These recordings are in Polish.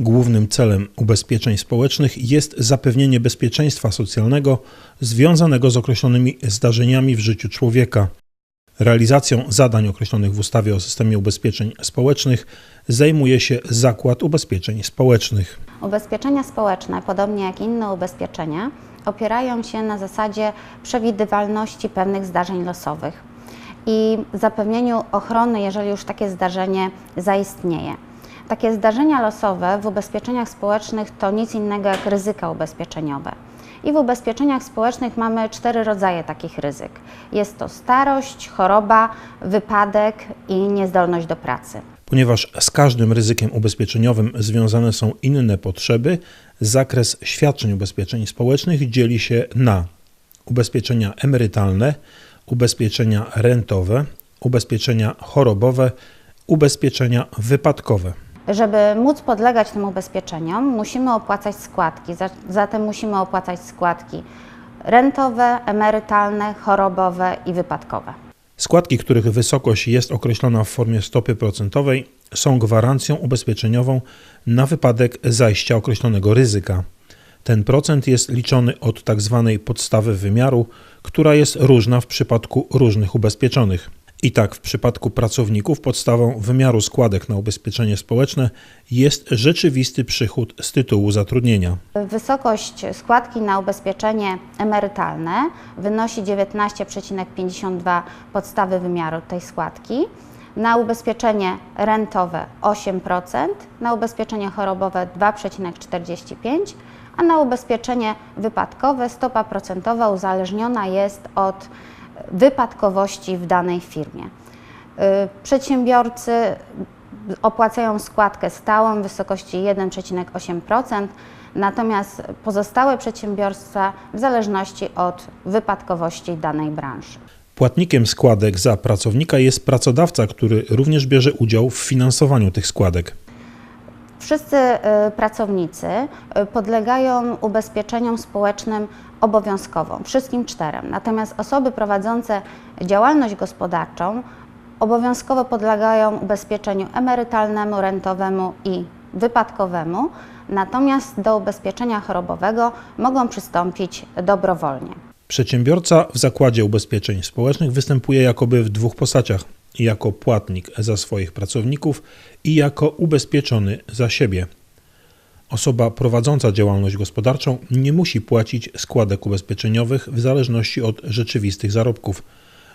Głównym celem ubezpieczeń społecznych jest zapewnienie bezpieczeństwa socjalnego związanego z określonymi zdarzeniami w życiu człowieka. Realizacją zadań określonych w ustawie o systemie ubezpieczeń społecznych zajmuje się Zakład Ubezpieczeń Społecznych. Ubezpieczenia społeczne, podobnie jak inne ubezpieczenia, opierają się na zasadzie przewidywalności pewnych zdarzeń losowych i zapewnieniu ochrony, jeżeli już takie zdarzenie zaistnieje. Takie zdarzenia losowe w ubezpieczeniach społecznych to nic innego jak ryzyka ubezpieczeniowe. I w ubezpieczeniach społecznych mamy cztery rodzaje takich ryzyk. Jest to starość, choroba, wypadek i niezdolność do pracy. Ponieważ z każdym ryzykiem ubezpieczeniowym związane są inne potrzeby, zakres świadczeń ubezpieczeń społecznych dzieli się na ubezpieczenia emerytalne, ubezpieczenia rentowe, ubezpieczenia chorobowe, ubezpieczenia wypadkowe. Żeby móc podlegać tym ubezpieczeniom, musimy opłacać składki. Za- Zatem musimy opłacać składki rentowe, emerytalne, chorobowe i wypadkowe. Składki, których wysokość jest określona w formie stopy procentowej, są gwarancją ubezpieczeniową na wypadek zajścia określonego ryzyka. Ten procent jest liczony od tzw. podstawy wymiaru, która jest różna w przypadku różnych ubezpieczonych. I tak w przypadku pracowników podstawą wymiaru składek na ubezpieczenie społeczne jest rzeczywisty przychód z tytułu zatrudnienia. Wysokość składki na ubezpieczenie emerytalne wynosi 19,52 podstawy wymiaru tej składki. Na ubezpieczenie rentowe 8%, na ubezpieczenie chorobowe 2,45%, a na ubezpieczenie wypadkowe stopa procentowa uzależniona jest od wypadkowości w danej firmie. Y, Przedsiębiorcy opłacają składkę stałą w wysokości 1,8%, natomiast pozostałe przedsiębiorstwa w zależności od wypadkowości danej branży. Płatnikiem składek za pracownika jest pracodawca, który również bierze udział w finansowaniu tych składek. Wszyscy y, pracownicy y, podlegają ubezpieczeniom społecznym obowiązkowo, wszystkim czterem. Natomiast osoby prowadzące działalność gospodarczą obowiązkowo podlegają ubezpieczeniu emerytalnemu, rentowemu i wypadkowemu, natomiast do ubezpieczenia chorobowego mogą przystąpić dobrowolnie. Przedsiębiorca w zakładzie ubezpieczeń społecznych występuje jakoby w dwóch postaciach: jako płatnik za swoich pracowników i jako ubezpieczony za siebie. Osoba prowadząca działalność gospodarczą nie musi płacić składek ubezpieczeniowych w zależności od rzeczywistych zarobków.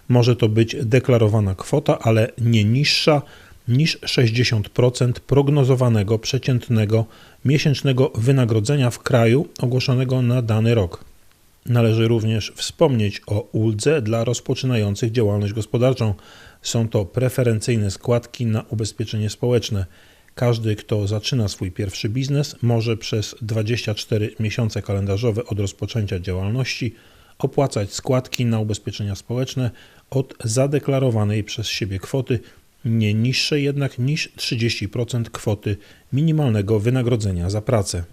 Może to być deklarowana kwota, ale nie niższa niż 60% prognozowanego przeciętnego miesięcznego wynagrodzenia w kraju ogłoszonego na dany rok. Należy również wspomnieć o uldze dla rozpoczynających działalność gospodarczą. Są to preferencyjne składki na ubezpieczenie społeczne. Każdy, kto zaczyna swój pierwszy biznes, może przez 24 miesiące kalendarzowe od rozpoczęcia działalności opłacać składki na ubezpieczenia społeczne od zadeklarowanej przez siebie kwoty, nie niższej jednak niż 30% kwoty minimalnego wynagrodzenia za pracę.